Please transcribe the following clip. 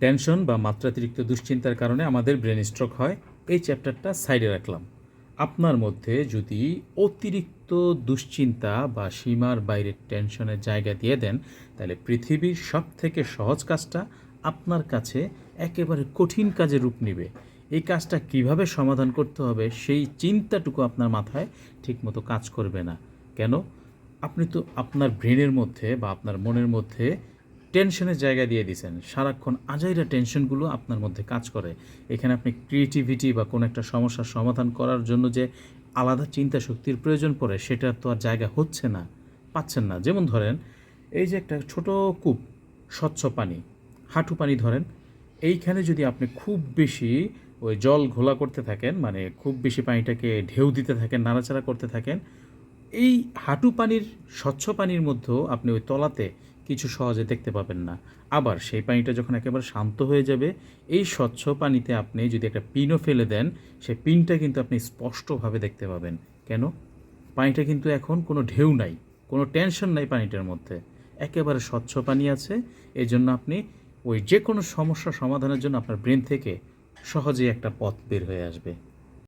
Tension বা মাত্রাতিরিক্ত দুশ্চিন্তার কারণে আমাদের ব্রেন স্ট্রোক হয়। এই চ্যাপ্টারটা সাইডে রাখলাম। আপনার মধ্যে যদি অতিরিক্ত দুশ্চিন্তা বা সীমার বাইরের টেনশনের জায়গা দিয়ে দেন, তাহলে পৃথিবীর সব থেকে সহজ কাজটা আপনার কাছে একেবারে কঠিন কাজে রূপ নেবে। এই কাজটা কীভাবে সমাধান করতে হবে সেই চিন্তাটুকু আপনার মাথায় ঠিকমতো কাজ করবে না। কেন? আপনি তো আপনার ব্রেনের মধ্যে বা আপনার মনের মধ্যে টেনশনের জায়গা দিয়ে দিয়েছেন সারাক্ষণ আজাইরা টেনশনগুলো আপনার মধ্যে কাজ করে। এখানে আপনি ক্রিয়েটিভিটি বা কোনো একটা সমস্যার সমাধান করার জন্য যে আলাদা চিন্তা শক্তির প্রয়োজন পড়ে সেটার তো আর জায়গা হচ্ছে না, পাচ্ছেন না। যেমন ধরেন, এই যে একটা ছোট কূপ, স্বচ্ছ পানি, হাঁটু পানি ধরেন, এইখানে যদি আপনি খুব বেশি ওই জল ঘোলা করতে থাকেন মানে খুব বেশি পানিটাকে ঢেউ দিতে থাকেন, নাড়াচাড়া করতে থাকেন, এই হাঁটু পানির, স্বচ্ছ পানির মধ্যেও আপনি ওই তলাতে কিছু সহজে দেখতে পাবেন না। আবার সেই পানিটা যখন একেবারে শান্ত হয়ে যাবে, এই স্বচ্ছ পানিতে আপনি যদি একটা পিনও ফেলে দেন সেই পিনটা কিন্তু আপনি স্পষ্টভাবে দেখতে পাবেন। কেন? পানিটা কিন্তু এখন কোনো ঢেউ নাই, কোনো টেনশন নাই পানিটার মধ্যে। একেবারে স্বচ্ছ পানি আছে এই জন্য আপনি ওই যে কোনো সমস্যা সমাধানের জন্য আপনার ব্রেন থেকে সহজেই একটা পথ বের হয়ে আসবে।